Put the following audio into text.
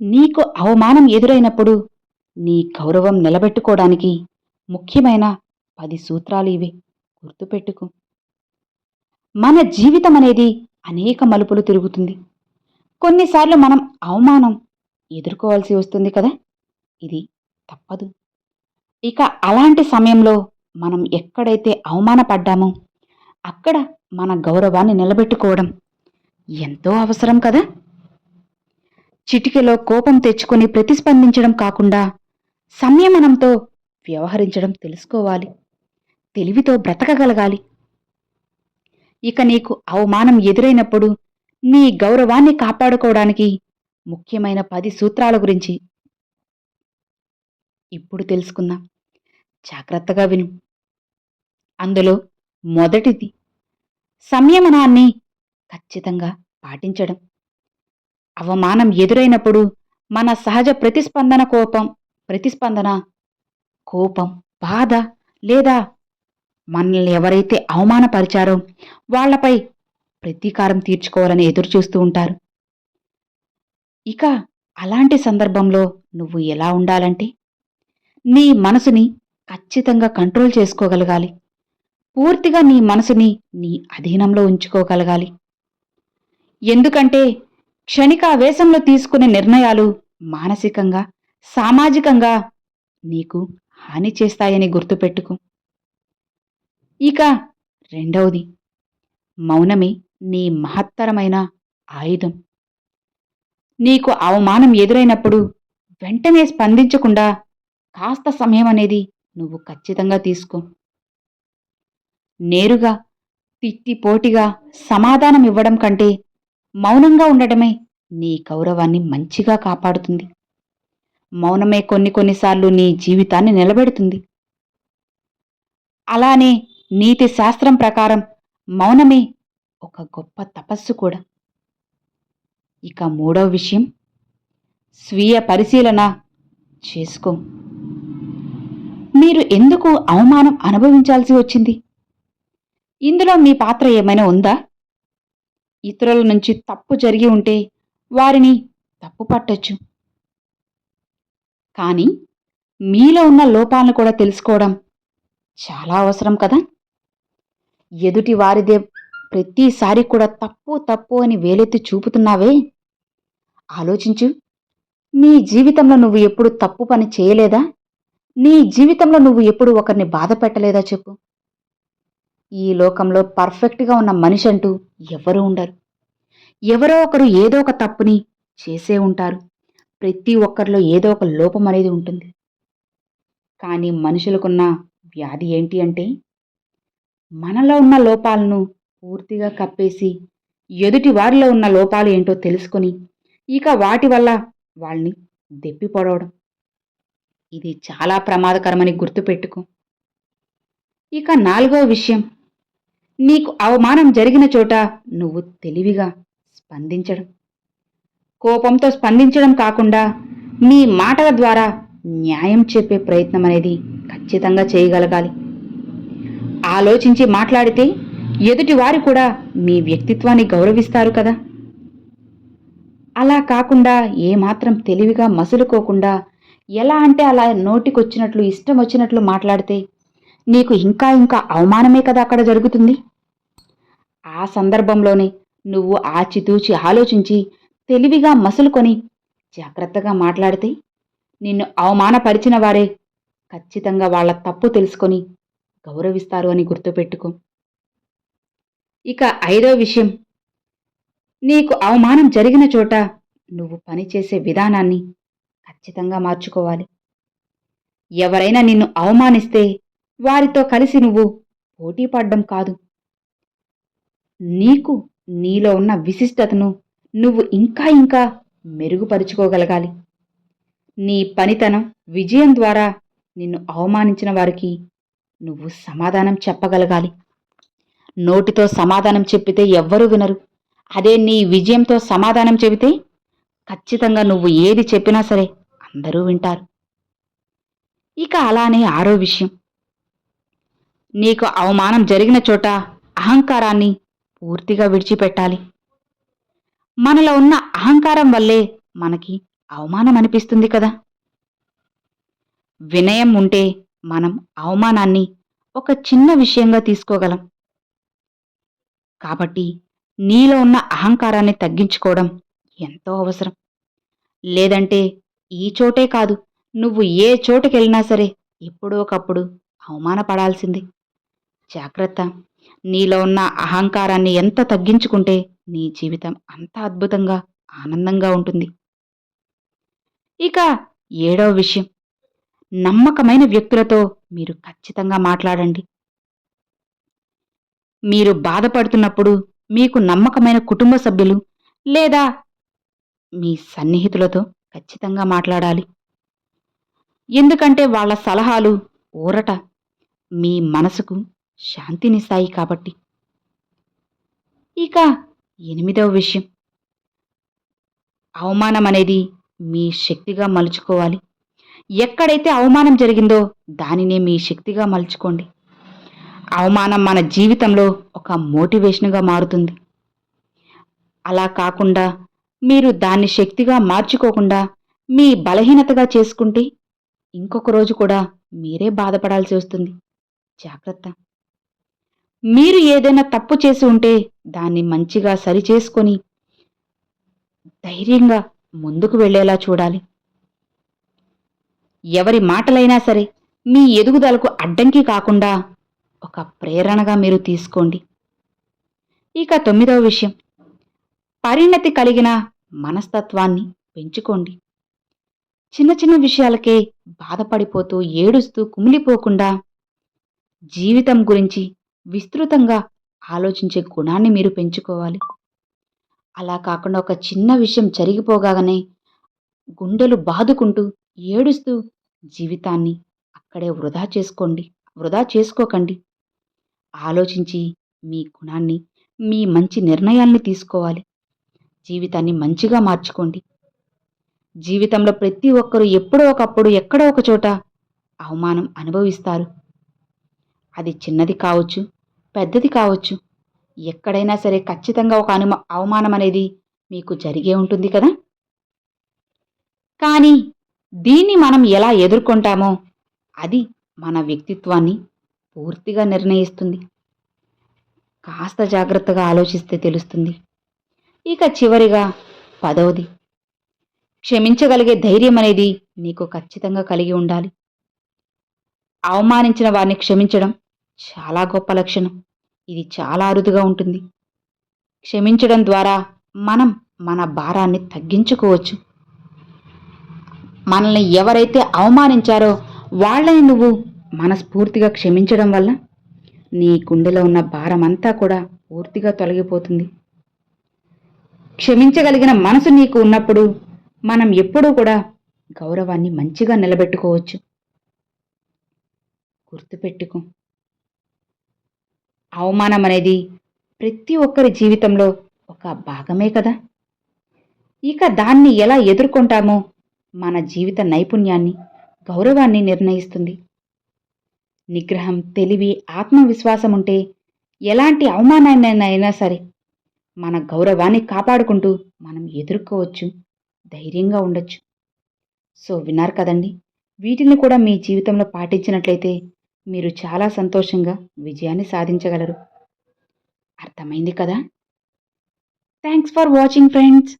నీకు అవమానం ఎదురైనప్పుడు నీ గౌరవం నిలబెట్టుకోవడానికి ముఖ్యమైన పది సూత్రాలు ఇవి. గుర్తుపెట్టుకో. మన జీవితం అనేది అనేక మలుపులు తిరుగుతుంది. కొన్నిసార్లు మనం అవమానం ఎదుర్కోవాల్సి వస్తుంది కదా? ఇది తప్పదు. ఇక అలాంటి సమయంలో మనం ఎక్కడైతే అవమానపడ్డామో అక్కడ మన గౌరవాన్ని నిలబెట్టుకోవడం ఎంతో అవసరం కదా? చిటికెలో కోపం తెచ్చుకొని ప్రతిస్పందించడం కాకుండా సంయమనంతో వ్యవహరించడం తెలుసుకోవాలి. తెలివితో బ్రతకగలగాలి. ఇక నీకు అవమానం ఎదురైనప్పుడు నీ గౌరవాన్ని కాపాడుకోవడానికి ముఖ్యమైన పది సూత్రాల గురించి ఇప్పుడు తెలుసుకుందాం. జాగ్రత్తగా విను. అందులో మొదటిది సంయమనాన్ని ఖచ్చితంగా పాటించడం. అవమానం ఎదురైనప్పుడు మన సహజ ప్రతిస్పందన కోపం ప్రతిస్పందన కోపం బాధ లేదా మనల్ని ఎవరైతే అవమానపరిచారో వాళ్ళపై ప్రతీకారం తీర్చుకోవాలని ఎదురుచూస్తూ ఉంటారు. ఇక అలాంటి సందర్భంలో నువ్వు ఎలా ఉండాలంటే నీ మనసుని ఖచ్చితంగా కంట్రోల్ చేసుకోగలగాలి. పూర్తిగా నీ మనసుని నీ అధీనంలో ఉంచుకోగలగాలి. ఎందుకంటే క్షణికావేశంలో తీసుకునే నిర్ణయాలు మానసికంగా సామాజికంగా నీకు హాని చేస్తాయని గుర్తుపెట్టుకో. ఇక రెండవది మౌనమే నీ మహత్తరమైన ఆయుధం. నీకు అవమానం ఎదురైనప్పుడు వెంటనే స్పందించకుండా కాస్త సమయం అనేది నువ్వు ఖచ్చితంగా తీసుకో. నేరుగా తిట్టి పోటీగా సమాధానం ఇవ్వడం కంటే మౌనంగా ఉండటమే నీ గౌరవాన్ని మంచిగా కాపాడుతుంది. మౌనమే కొన్ని కొన్నిసార్లు నీ జీవితాన్ని నిలబెడుతుంది. అలానే నీతి శాస్త్రం ప్రకారం మౌనమే ఒక గొప్ప తపస్సు కూడా. ఇక మూడవ విషయం స్వీయ పరిశీలన చేసుకో. మీరు ఎందుకు అవమానం అనుభవించాల్సి వచ్చింది? ఇందులో మీ పాత్ర ఏమైనా ఉందా? ఇతరుల నుంచి తప్పు జరిగి ఉంటే వారిని తప్పు పట్టొచ్చు. కానీ మీలో ఉన్న లోపాలను కూడా తెలుసుకోవడం చాలా అవసరం కదా? ఎదుటి వారిదే ప్రతిసారి కూడా తప్పు తప్పు అని వేలెత్తి చూపుతున్నావే? ఆలోచించు. నీ జీవితంలో నువ్వు ఎప్పుడు తప్పు పని చేయలేదా? నీ జీవితంలో నువ్వు ఎప్పుడు ఒకరిని బాధ పెట్టలేదా చెప్పు. ఈ లోకంలో పర్ఫెక్ట్గా ఉన్న మనిషి అంటూ ఎవరూ ఉండరు. ఎవరో ఒకరు ఏదో ఒక తప్పుని చేసే ఉంటారు. ప్రతి ఒక్కరిలో ఏదో ఒక లోపం అనేది ఉంటుంది. కానీ మనుషులకున్న వ్యాధి ఏంటి అంటే మనలో ఉన్న లోపాలను పూర్తిగా కప్పేసి ఎదుటి వారిలో ఉన్న లోపాలు ఏంటో తెలుసుకొని ఇక వాటి వల్ల వాళ్ళని దెప్పి పొడవడం. ఇది చాలా ప్రమాదకరమని గుర్తుపెట్టుకో. ఇక నాలుగో విషయం. నీకు అవమానం జరిగిన చోట నువ్వు తెలివిగా స్పందించడం. కోపంతో స్పందించడం కాకుండా నీ మాటల ద్వారా న్యాయం చెప్పే ప్రయత్నం అనేది ఖచ్చితంగా చేయగలగాలి. ఆలోచించి మాట్లాడితే ఎదుటివారు కూడా మీ వ్యక్తిత్వాన్ని గౌరవిస్తారు కదా. అలా కాకుండా ఏమాత్రం తెలివిగా మసులుకోకుండా ఎలా అంటే అలా నోటికొచ్చినట్లు ఇష్టం వచ్చినట్లు మాట్లాడితే నీకు ఇంకా ఇంకా అవమానమే కదా అక్కడ జరుగుతుంది? ఆ సందర్భంలోనే నువ్వు ఆచితూచి ఆలోచించి తెలివిగా మసులుకొని జాగ్రత్తగా మాట్లాడితే నిన్ను అవమానపరిచిన వారే ఖచ్చితంగా వాళ్ళ తప్పు తెలుసుకొని గౌరవిస్తారు అని గుర్తుపెట్టుకో. ఇక ఐదో విషయం నీకు అవమానం జరిగిన చోట నువ్వు పనిచేసే విధానాన్ని ఖచ్చితంగా మార్చుకోవాలి. ఎవరైనా నిన్ను అవమానిస్తే వారితో కలిసి నువ్వు పోటీ పడ్డం కాదు. నీకు నీలో ఉన్న విశిష్టతను నువ్వు ఇంకా ఇంకా మెరుగుపరుచుకోగలగాలి. నీ పనితనం విజయం ద్వారా నిన్ను అవమానించిన వారికి నువ్వు సమాధానం చెప్పగలగాలి. నోటితో సమాధానం చెప్పితే ఎవ్వరూ వినరు. అదే నీ విజయంతో సమాధానం చెబితే ఖచ్చితంగా నువ్వు ఏది చెప్పినా సరే అందరూ వింటారు. ఇక అలానే ఆరో విషయం. నీకు అవమానం జరిగిన చోట అహంకారాన్ని పూర్తిగా విడిచిపెట్టాలి. మనలో ఉన్న అహంకారం వల్లే మనకి అవమానం అనిపిస్తుంది కదా. వినయం ఉంటే మనం అవమానాన్ని ఒక చిన్న విషయంగా తీసుకోగలం. కాబట్టి నీలో ఉన్న అహంకారాన్ని తగ్గించుకోవడం ఎంతో అవసరం. లేదంటే ఈ చోటే కాదు నువ్వు ఏ చోటుకెళ్ళినా సరే ఎప్పుడో ఒకప్పుడు అవమానపడాల్సిందే. జాగ్రత్త. నీలో ఉన్న అహంకారాన్ని ఎంత తగ్గించుకుంటే నీ జీవితం అంత అద్భుతంగా ఆనందంగా ఉంటుంది. ఇక ఏడవ విషయం. నమ్మకమైన వ్యక్తులతో మీరు ఖచ్చితంగా మాట్లాడండి. మీరు బాధపడుతున్నప్పుడు మీకు నమ్మకమైన కుటుంబ సభ్యులు లేదా మీ సన్నిహితులతో ఖచ్చితంగా మాట్లాడాలి. ఎందుకంటే వాళ్ళ సలహాలు ఊరట మీ మనసుకు శాంతినిస్తాయి కాబట్టి. ఇక ఎనిమిదవ విషయం. అవమానం అనేది మీ శక్తిగా మలుచుకోవాలి. ఎక్కడైతే అవమానం జరిగిందో దానినే మీ శక్తిగా మలుచుకోండి. అవమానం మన జీవితంలో ఒక మోటివేషన్గా మారుతుంది. అలా కాకుండా మీరు దాన్ని శక్తిగా మార్చుకోకుండా మీ బలహీనతగా చేసుకుంటే ఇంకొక రోజు కూడా మీరే బాధపడాల్సి వస్తుంది. జాగ్రత్త. మీరు ఏదైనా తప్పు చేసి ఉంటే దాన్ని మంచిగా సరిచేసుకొని ధైర్యంగా ముందుకు వెళ్ళేలా చూడాలి. ఎవరి మాటలైనా సరే మీ ఎదుగుదలకు అడ్డంకి కాకుండా ఒక ప్రేరణగా మీరు తీసుకోండి. ఇక తొమ్మిదవ విషయం. పరిణతి కలిగిన మనస్తత్వాన్ని పెంచుకోండి. చిన్న చిన్న విషయాలకే బాధపడిపోతూ ఏడుస్తూ కుమిలిపోకుండా జీవితం గురించి విస్తృతంగా ఆలోచించే గుణాన్ని మీరు పెంచుకోవాలి. అలా కాకుండా ఒక చిన్న విషయం జరిగిపోగానే గుండెలు బాదుకుంటూ ఏడుస్తూ జీవితాన్ని అక్కడే వృధా చేసుకోండి వృధా చేసుకోకండి. ఆలోచించి మీ గుణాన్ని మీ మంచి నిర్ణయాల్ని తీసుకోవాలి. జీవితాన్ని మంచిగా మార్చుకోండి. జీవితంలో ప్రతి ఒక్కరూ ఎప్పుడో ఒకప్పుడు ఎక్కడో ఒక చోట అవమానం అనుభవిస్తారు. అది చిన్నది కావచ్చు పెద్దది కావచ్చు. ఎక్కడైనా సరే ఖచ్చితంగా ఒక అనుమ అవమానం అనేది మీకు జరిగే ఉంటుంది కదా? కానీ దీన్ని మనం ఎలా ఎదుర్కొంటామో అది మన వ్యక్తిత్వాన్ని పూర్తిగా నిర్ణయిస్తుంది. కాస్త జాగ్రత్తగా ఆలోచిస్తే తెలుస్తుంది. ఇక చివరిగా పదవది. క్షమించగలిగే ధైర్యం అనేది నీకు ఖచ్చితంగా కలిగి ఉండాలి. అవమానించిన వారిని క్షమించడం చాలా గొప్ప లక్షణం. ఇది చాలా అరుదుగా ఉంటుంది. క్షమించడం ద్వారా మనం మన భారాన్ని తగ్గించుకోవచ్చు. మనల్ని ఎవరైతే అవమానించారో వాళ్ళని నువ్వు మనస్ఫూర్తిగా క్షమించడం వల్ల నీ గుండెలో ఉన్న భారం అంతా కూడా పూర్తిగా తొలగిపోతుంది. క్షమించగలిగిన మనసు నీకు ఉన్నప్పుడు మనం ఎప్పుడూ కూడా గౌరవాన్ని మంచిగా నిలబెట్టుకోవచ్చు. గుర్తుపెట్టుకో. అవమానం అనేది ప్రతి ఒక్కరి జీవితంలో ఒక భాగమే కదా. ఇక దాన్ని ఎలా ఎదుర్కొంటామో మన జీవిత నైపుణ్యాన్ని గౌరవాన్ని నిర్ణయిస్తుంది. నిగ్రహం తెలివి ఆత్మవిశ్వాసం ఉంటే ఎలాంటి అవమానాన్నైనా సరే మన గౌరవాన్ని కాపాడుకుంటూ మనం ఎదుర్కోవచ్చు ధైర్యంగా ఉండొచ్చు. సో విన్నారు కదండి. వీటిని కూడా మీ జీవితంలో పాటించినట్లయితే మీరు చాలా సంతోషంగా విజయాన్ని సాధించగలరు. అర్థమైంది కదా? Thanks for watching friends